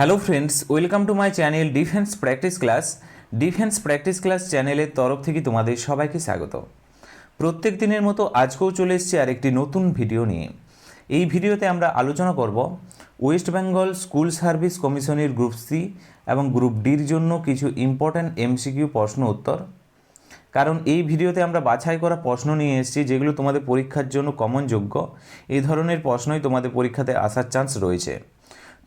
Hello friends welcome to my channel defence practice class defence practice class চ্যানেলের তরফ থেকে তোমাদের সবাইকে স্বাগত। প্রত্যেক দিনের মতো আজকেও চলে এসেছি আর একটি নতুন ভিডিও নিয়ে। এই ভিডিওতে আমরা আলোচনা করব ওয়েস্ট বেঙ্গল স্কুল সার্ভিস কমিশনের গ্রুপ সি এবং গ্রুপ ডির জন্য কিছু ইম্পর্ট্যান্ট এমসিকিউ প্রশ্ন উত্তর। কারণ এই ভিডিওতে আমরা বাছাই করা প্রশ্ন নিয়ে এসেছি, যেগুলো তোমাদের পরীক্ষার জন্য কমন যোগ্য। এই ধরনের প্রশ্নই তোমাদের পরীক্ষাতে আসার চান্স রয়েছে।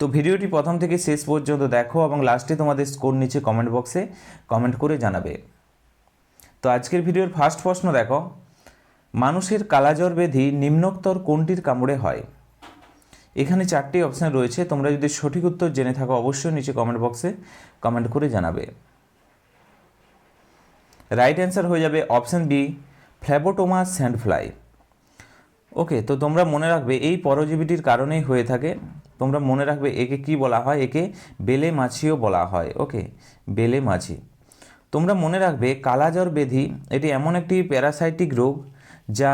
তো ভিডিওটি প্রথম থেকে শেষ পর্যন্ত দেখো এবং লাস্টে তোমাদের স্কোর নিচে কমেন্ট বক্সে কমেন্ট করে জানাবে। তো আজকের ভিডিওর ফার্স্ট প্রশ্ন দেখো, মানুষের কালাজ্বর ব্যাধি নিম্নোক্তর কোনটির কামড়ে হয়? এখানে চারটি অপশান রয়েছে, তোমরা যদি সঠিক উত্তর জেনে থাকো অবশ্যই নিচে কমেন্ট বক্সে কমেন্ট করে জানাবে। রাইট অ্যান্সার হয়ে যাবে অপশান বি ফ্ল্যাবোটোমা স্যান্ডফ্লাই ওকে তো তোমরা মনে রাখবে এই পরজীবীটির কারণেই হয়ে থাকে। তোমরা মনে রাখবে একে কি বলা হয়? একে বেলে মাছিও বলা হয়। ওকে বেলে মাছি। তোমরা মনে রাখবে কালাজ্বর ব্যাধি এটি এমন একটি প্যারাসাইটিক রোগ যা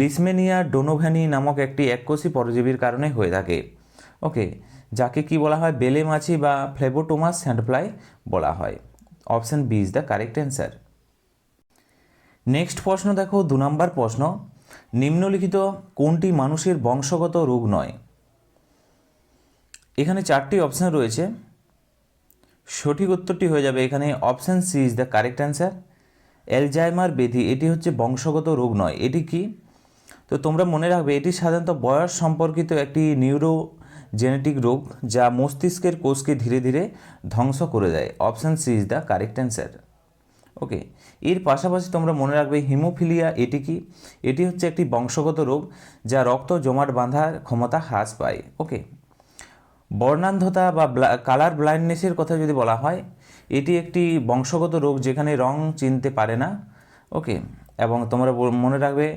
লিসমেনিয়া ডোনোভ্যানি নামক একটি এককোষী পরজীবীর কারণে হয়ে থাকে। ওকে যাকে কি বলা হয়? বেলে মাছি বা ফ্লেবোটোমাস স্যান্ডফ্লাই বলা হয়। Option B is the correct answer next প্রশ্ন দেখো, দু নম্বর প্রশ্ন। নিম্নলিখিত কোনটি মানুষের বংশগত রোগ নয়? এখানে চারটি অপশান রয়েছে। সঠিক উত্তরটি হয়ে যাবে এখানে option C is the correct answer Alzheimer ব্যাধি, এটি হচ্ছে বংশগত রোগ নয়। এটি কি? তো তোমরা মনে রাখবে, এটি সাধারণত বয়স সম্পর্কিত একটি নিউরো জেনেটিক রোগ যা মস্তিষ্কের কোষকে ধীরে ধীরে ধ্বংস করে দেয়। Option C is the correct answer okay এর পাশাপাশি তোমরা মনে রাখবে হিমোফিলিয়া, এটি কি? এটি হচ্ছে একটি বংশগত রোগ যা রক্ত জমাট বাঁধার ক্ষমতা হ্রাস পায়। ওকে বর্ণান্ধতা বা কালার ব্লাইন্ডনেসের কথা যদি বলা হয়, এটি একটি বংশগত রোগ যেখানে রং চিনতে পারে না। ওকে এবং তোমরা মনে রাখবে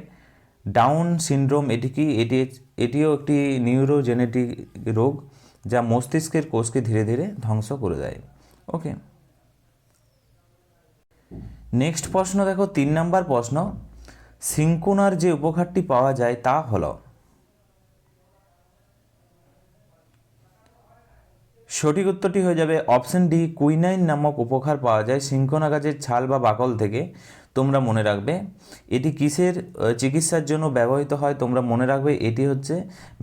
ডাউন সিনড্রোম, এটি কি? এটি এটিও একটি নিউরোজেনেটিক রোগ যা মস্তিষ্কের কোষকে ধীরে ধীরে ধ্বংস করে দেয়। ওকে নেক্সট প্রশ্ন দেখো, তিন নাম্বার প্রশ্ন, সিঙ্কোনার যে উপকারটি পাওয়া যায় তা হল, সঠিক উত্তরটি হয়ে যাবে অপশন ডি, কুইনাইন নামক উপকার পাওয়া যায় সিঙ্কোনা গাছের ছাল বা বাকল থেকে, তোমরা মনে রাখবে। এটি কিসের চিকিৎসার জন্য ব্যবহৃত হয় তোমরা মনে রাখবে, এটি হচ্ছে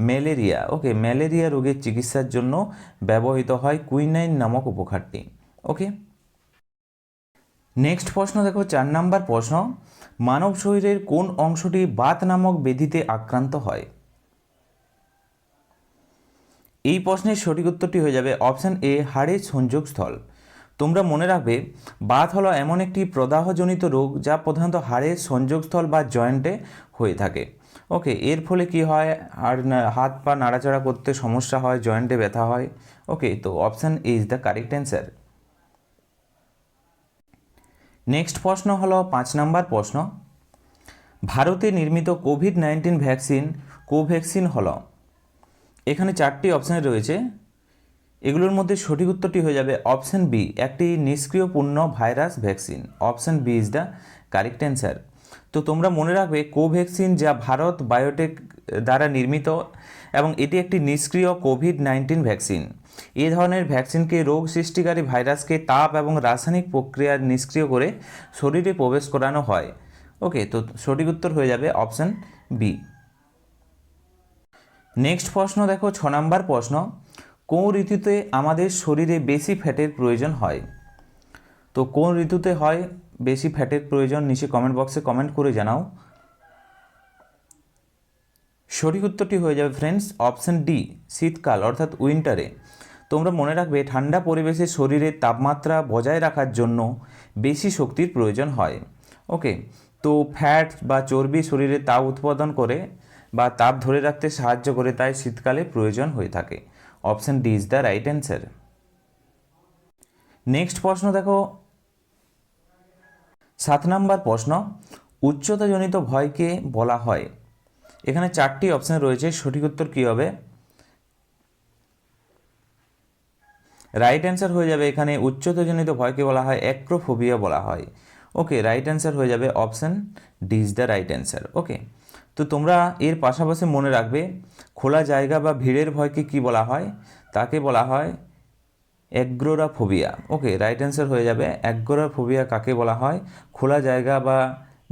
ম্যালেরিয়া। ওকে, ম্যালেরিয়া রোগের চিকিৎসার জন্য ব্যবহৃত হয় কুইনাইন নামক উপকারটি ওকে? নেক্সট প্রশ্ন দেখো, চার নাম্বার প্রশ্ন। মানব শরীরের কোন অংশটি বাত নামক ব্যাধিতে আক্রান্ত হয়? এই প্রশ্নের সঠিক উত্তরটি হয়ে যাবে অপশান এ হাড়ের সংযোগস্থল তোমরা মনে রাখবে, বাত হলো এমন একটি প্রদাহজনিত রোগ যা প্রধানত হাড়ের সংযোগস্থল বা জয়েন্টে হয়ে থাকে। ওকে, এর ফলে কি হয়? আর হাত পা নাড়াচাড়া করতে সমস্যা হয়, জয়েন্টে ব্যথা হয়। ওকে, তো option A is the correct answer next প্রশ্ন হলো পাঁচ নাম্বার প্রশ্ন। ভারতে নির্মিত কোভিড নাইন্টিন ভ্যাকসিন কোভ্যাক্সিন হল। এখানে চারটি অপশান রয়েছে। এগুলোর মধ্যে সঠিক উত্তরটি হয়ে যাবে অপশান বি একটি নিষ্ক্রিয় পূর্ণ virus vaccine option B is the correct answer তো তোমরা মনে রাখবে কোভ্যাক্সিন যা ভারত বায়োটেক দ্বারা নির্মিত এবং এটি একটি নিষ্ক্রিয় কোভিড নাইন্টিন ভ্যাকসিন এ ধরনের ভ্যাকসিনকে রোগ সৃষ্টিকারী ভাইরাসকে তাপ এবং রাসায়নিক প্রক্রিয়া নিষ্ক্রিয় করে শরীরে প্রবেশ করানো হয়। ওকে, তো সঠিক উত্তর হয়ে যাবে অপশান বি। নেক্সট প্রশ্ন দেখো, ছ নম্বর প্রশ্ন। কোন ঋতুতে আমাদের শরীরে বেশি ফ্যাটের প্রয়োজন হয়? তো কোন ঋতুতে হয় বেশি ফ্যাটের প্রয়োজন নিচে কমেন্ট বক্সে কমেন্ট করে জানাও। সঠিক উত্তরটি হয়ে যাবে ফ্রেন্ডস অপশন ডি শীতকাল, অর্থাৎ উইন্টারে তোমরা মনে রাখবে, ঠান্ডা পরিবেশে শরীরের তাপমাত্রা বজায় রাখার জন্য বেশি শক্তির প্রয়োজন হয়। ওকে, তো ফ্যাট বা চর্বি শরীরে তাপ উৎপাদন করে বা তাপ ধরে রাখতে সাহায্য করে, তাই শীতকালে প্রয়োজন হয়ে থাকে। Option D is the right answer next প্রশ্ন দেখো। সাত নাম্বার প্রশ্ন, উচ্চতাজনিত ভয়কে বলা হয়। এখানে চারটি অপশন রয়েছে, সঠিক উত্তর কী হবে? রাইট অ্যান্সার হয়ে যাবে এখানে উচ্চতাজনিত ভয়কে বলা হয় অ্যাক্রোফোবিয়া বলা হয়। ওকে রাইট অ্যান্সার হয়ে যাবে option D is the right answer okay তো তোমরা এর পাশাপাশি মনে রাখবে, খোলা জায়গা বা ভিড়ের ভয়কে কি বলা হয়? তাকে বলা হয় অ্যাগ্রোরাফোবিয়া ওকে রাইট অ্যান্সার হয়ে যাবে অ্যাগ্রোরাফোবিয়া কাকে বলা হয়? খোলা জায়গা বা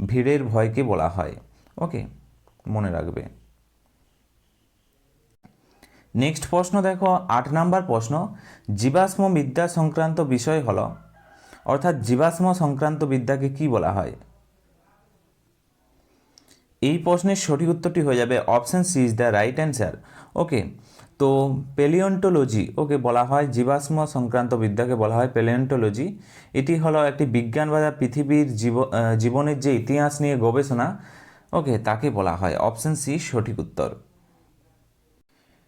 ভিড়ের ভয়কে বলা হয় ওকে মনে রাখবে। নেক্সট প্রশ্ন দেখো, আট নাম্বার প্রশ্ন, জীবাশ্ম বিদ্যা সংক্রান্ত বিষয় হল, অর্থাৎ জীবাশ্ম সংক্রান্ত বিদ্যাকে কি বলা হয়? এই প্রশ্নের সঠিক উত্তরটি হয়ে যাবে option C is the right answer. Okay, তো পেলিওন্টোলজি ওকে বলা হয় জীবাশ্ম সংক্রান্ত বিদ্যাকে বলা হয় পেলিওন্টোলজি এটি হলো একটি বিজ্ঞান বা পৃথিবীর জীব জীবনের যে ইতিহাস নিয়ে গবেষণা, ওকে, তাকে বলা হয়। অপশান সি সঠিক উত্তর।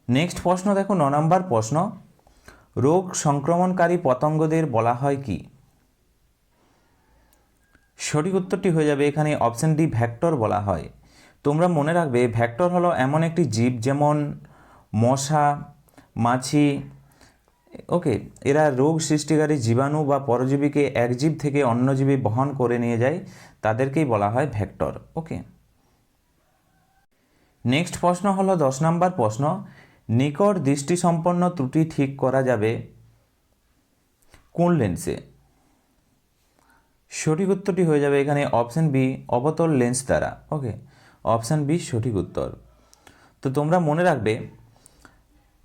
নেক্সট প্রশ্ন দেখো, ন নম্বর প্রশ্ন। রোগ সংক্রমণকারী পতঙ্গদের বলা হয় কি? সঠিক উত্তরটি হয়ে যাবে, এখানে অপশন ডি ভ্যাক্টর বলা হয়। তোমরা মনে রাখবে ভ্যাক্টর হলো এমন একটি জীব, যেমন মশা, মাছি। ওকে, এরা রোগ সৃষ্টিকারী জীবাণু বা পরজীবীকে এক জীব থেকে অন্য জীবে বহন করে নিয়ে যায়, তাদেরকেই বলা হয় ভ্যাক্টর ওকে। নেক্সট প্রশ্ন হলো দশ নম্বর প্রশ্ন নিকট দৃষ্টিসম্পন্ন ত্রুটি ঠিক করা যাবে? কোন লেন্সে? সঠিক উত্তরটি হয়ে যাবে এখানে অপশান বি, অবতল লেন্স দ্বারা। ওকে, অপশান বি, সঠিক উত্তর। তো তোমরা মনে রাখবে,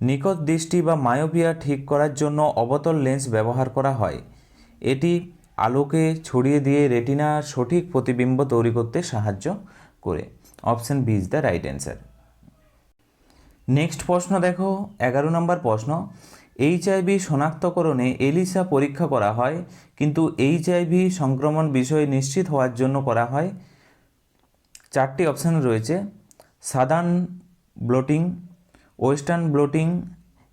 নিকট দৃষ্টি বা মায়োপিয়া ঠিক করার জন্য অবতল লেন্স ব্যবহার করা হয়। এটি আলোকে ছড়িয়ে দিয়ে রেটিনার সঠিক প্রতিবিম্ব তৈরি করতে সাহায্য করে। Option B is the right answer. Next প্রশ্ন দেখো, এগারো নম্বর প্রশ্ন। এইচআইভি শনাক্তকরণে এলিসা পরীক্ষা করা হয়, কিন্তু এইচআইভি সংক্রমণ বিষয়ে নিশ্চিত হওয়ার জন্য করা হয়। চারটি অপশান রয়েছে, southern blotting, western blotting,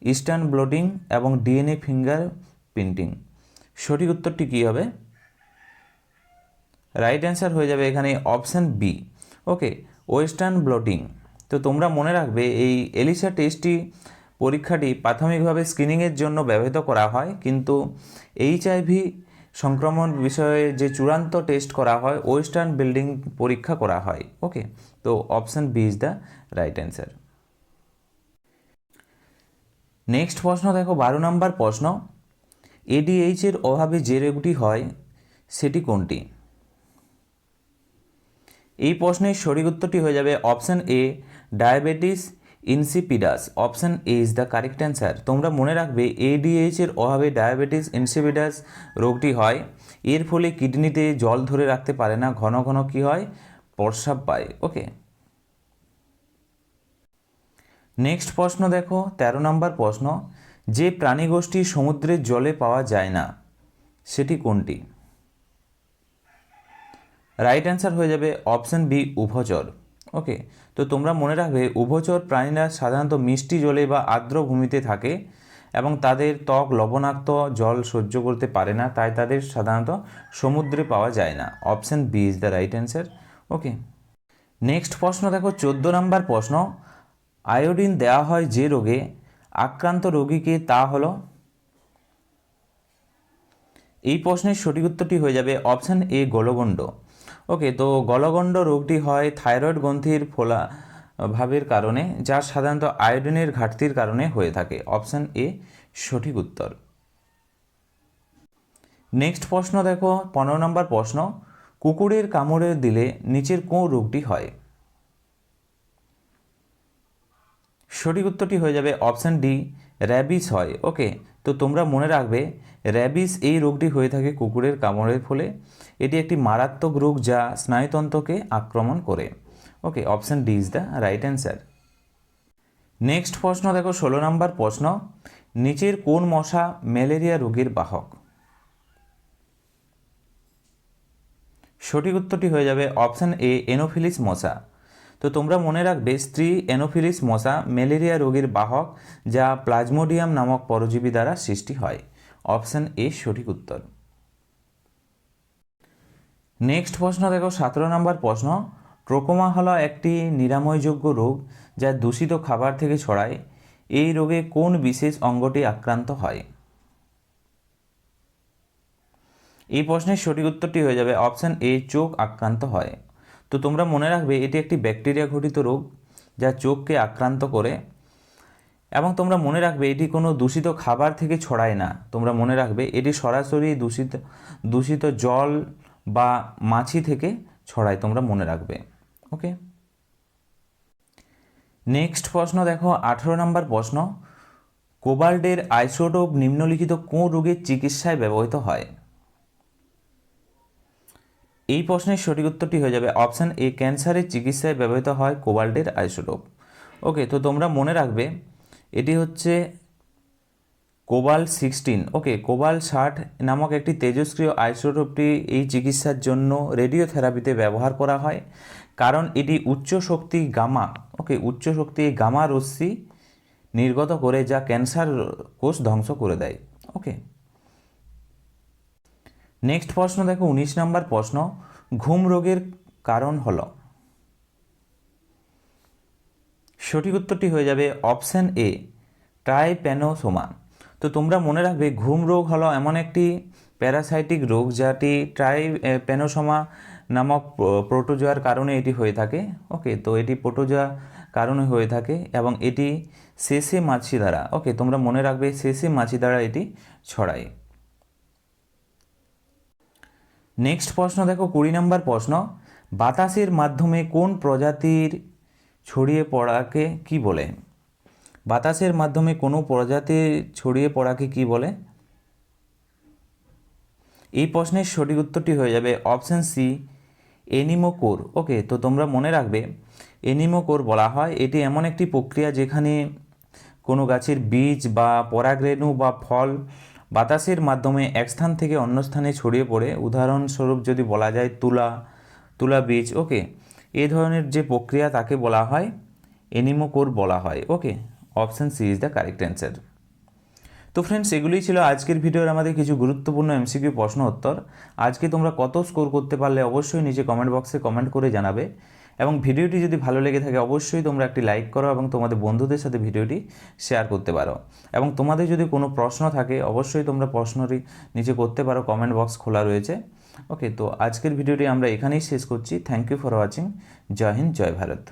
eastern blotting এবং ডিএনএ ফিঙ্গার প্রিন্টিং। সঠিক উত্তরটি কী হবে? রাইট অ্যান্সার হয়ে যাবে এখানে option B okay western blotting. তো তোমরা মনে রাখবে, এই এলিসা টেস্টটি পরীক্ষাটি প্রাথমিকভাবে স্ক্রিনিংয়ের জন্য ব্যবহৃত করা হয়, কিন্তু এইচআইভি সংক্রমণ বিষয়ে যে চূড়ান্ত টেস্ট করা হয় ওয়েস্টার্ন বিল্ডিং পরীক্ষা করা হয়। ওকে তো option B is the right answer next প্রশ্ন দেখো, বারো নম্বর প্রশ্ন। এডিএইচ এর অভাবে যে রোগটি হয়, সেটি কোনটি? এই প্রশ্নের সঠিক উত্তরটি হয়ে যাবে option A diabetes, insipidus, option A is the correct answer তোমরা মনে রাখবে এডিএইচ এর অভাবে ডায়াবেটিস, ইনসিপিডাস রোগটি হয়। এর ফলে কিডনিতে জল ধরে রাখতে পারে না, ঘন ঘন কি হয়? প্রস্রাব পায়। ওকে নেক্সট প্রশ্ন দেখো, তেরো নম্বর প্রশ্ন, যে প্রাণীগোষ্ঠী সমুদ্রের জলে পাওয়া যায় না, সেটি কোনটি? রাইট অ্যান্সার হয়ে যাবে অপশান বি উভচর। ওকে তো তোমরা মনে রাখবে উভচর প্রাণীরা সাধারণত মিষ্টি জলে বা আর্দ্র ভূমিতে থাকে এবং তাদের ত্বক লবণাক্ত, জল সহ্য করতে পারে না, তাই তাদের সাধারণত সমুদ্রে পাওয়া যায় না। Option B is the right answer okay next প্রশ্ন দেখো, চোদ্দ নম্বর প্রশ্ন আয়োডিন দেওয়া হয় যে রোগে আক্রান্ত রোগীকে তা হলো? এই প্রশ্নের সঠিক উত্তরটি হয়ে যাবে অপশান এ গলগণ্ড। ওকে, তো গলগণ্ড রোগটি হয় থাইরয়েড গ্রন্থির ফোলা ভাবের কারণে, যা সাধারণত আয়োডিনের ঘাটতির কারণে হয়ে থাকে। অপশান এ, সঠিক উত্তর। নেক্সট প্রশ্ন দেখো, পনেরো নম্বর প্রশ্ন, কুকুরের কামড়ে দিলে নিচের কোন রোগটি হয়? সঠিক উত্তরটি হয়ে যাবে অপশান ডি, র্যাবিস হয়। ওকে তো তোমরা মনে রাখবে র্যাবিস এই রোগটি হয়ে থাকে কুকুরের কামড়ের ফলে। এটি একটি মারাত্মক রোগ যা স্নায়ুতন্ত্রকে আক্রমণ করে। Okay option D is the right answer next প্রশ্ন, দেখো, ষোলো নম্বর প্রশ্ন। নিচের কোন মশা ম্যালেরিয়া রোগের বাহক? সঠিক উত্তরটি হয়ে যাবে অপশান এ এনোফিলিস মশা। তো তোমরা মনে রাখবে, স্ত্রী এনোফিলিস মশা ম্যালেরিয়া রোগীর বাহক যা প্লাজমোডিয়াম নামক পরজীবী দ্বারা সৃষ্টি হয়। অপশান এ সঠিক উত্তর। নেক্সট প্রশ্ন দেখো, সতেরো নম্বর প্রশ্ন। ট্রোকোমা হলো একটি নিরাময়যোগ্য রোগ যা দূষিত খাবার থেকে ছড়ায়। এই রোগে কোন বিশেষ অঙ্গটি আক্রান্ত হয়? এই প্রশ্নের সঠিক উত্তরটি হয়ে যাবে, অপশান এ, চোখ আক্রান্ত হয়। তো তোমরা মনে রাখবে এটি একটি ব্যাকটেরিয়া ঘটিত রোগ যা চোখকে আক্রান্ত করে এবং তোমরা মনে রাখবে এটি কোনো দূষিত খাবার থেকে ছড়ায় না। তোমরা মনে রাখবে এটি সরাসরি দূষিত দূষিত জল বা মাছি থেকে ছড়ায়, তোমরা মনে রাখবে। ওকে? নেক্সট প্রশ্ন দেখো, আঠেরো নম্বর প্রশ্ন। কোবাল্টের আইসোটোপ নিম্নলিখিত কোন রোগের চিকিৎসায় ব্যবহৃত হয়? এই প্রশ্নের সঠিক উত্তরটি হয়ে যাবে অপশান এ, ক্যান্সারের চিকিৎসায় ব্যবহৃত হয় কোবাল্টের আইসোটোপ। ওকে, তো তোমরা মনে রাখবে, এটি হচ্ছে কোবাল সিক্সটিন। ওকে, কোবাল ষাট নামক একটি তেজস্ক্রিয় আইসোটোপটি এই চিকিৎসার জন্য রেডিওথেরাপিতে ব্যবহার করা হয়। কারণ এটি উচ্চ শক্তি গামা, ওকে, উচ্চ শক্তি গামা রশ্মি নির্গত করে, যা ক্যান্সার কোষ ধ্বংস করে দেয়। ওকে নেক্সট প্রশ্ন দেখো, উনিশ নম্বর প্রশ্ন, ঘুম রোগের কারণ হল। সঠিক উত্তরটি হয়ে যাবে অপশান এ ট্রাইপ্যানোসোমা তো তোমরা মনে রাখবে, ঘুম রোগ হলো এমন একটি প্যারাসাইটিক রোগ যাটি ট্রাই প্যানোসোমা নামক প্রোটোজোয়ার কারণে এটি হয়ে থাকে। ওকে তো এটি প্রোটোজোয়া কারণে হয়ে থাকে এবং এটি শেষে মাছি দ্বারা। ওকে তোমরা মনে রাখবে শেষে মাছি দ্বারা এটি ছড়ায়। নেক্সট প্রশ্ন, দেখো, কুড়ি নম্বর প্রশ্ন। বাতাসের মাধ্যমে কোন প্রজাতির ছড়িয়ে পড়াকে কি বলে? বাতাসের মাধ্যমে কোনো প্রজাতি ছড়িয়ে পড়াকে কি বলে? এই প্রশ্নের সঠিক উত্তরটি হয়ে যাবে অপশান সি, এনিমোকোর। ওকে, তো তোমরা মনে রাখবে, এনিমোকোর বলা হয়, এটি এমন একটি প্রক্রিয়া যেখানে কোনো গাছের বীজ বা পরাগরেণু বা ফল বাতাসের মাধ্যমে এক স্থান থেকে অন্য স্থানে ছড়িয়ে পড়ে। উদাহরণস্বরূপ যদি বলা যায় তুলা তুলা বীজ, ওকে। এই ধরনের যে প্রক্রিয়া তাকে বলা হয়, এনিমোকোর বলা হয়, okay. Option C is the correct answer. তো ফ্রেন্ডস, এগুলোই ছিল আজকের ভিডিওর আমাদের কিছু গুরুত্বপূর্ণ এমসিকিউ প্রশ্ন উত্তর। আজকে তোমরা কত স্কোর করতে পারলে অবশ্যই নিচে কমেন্ট বক্সে কমেন্ট করে জানাবে। এবং ভিডিওটি যদি ভালো লেগে থাকে, অবশ্যই তোমরা একটি লাইক করো এবং তোমাদের বন্ধুদের সাথে ভিডিওটি শেয়ার করতে পারো। এবং তোমাদের যদি কোনো প্রশ্ন থাকে, অবশ্যই তোমরা প্রশ্নটি নিচে করতে পারো কমেন্ট বক্স খোলা রয়েছে। ওকে তো আজকের ভিডিওটি আমরা এখানেই শেষ করছি। থ্যাংক ইউ ফর ওয়াচিং জয় হিন্দ, জয় ভারত।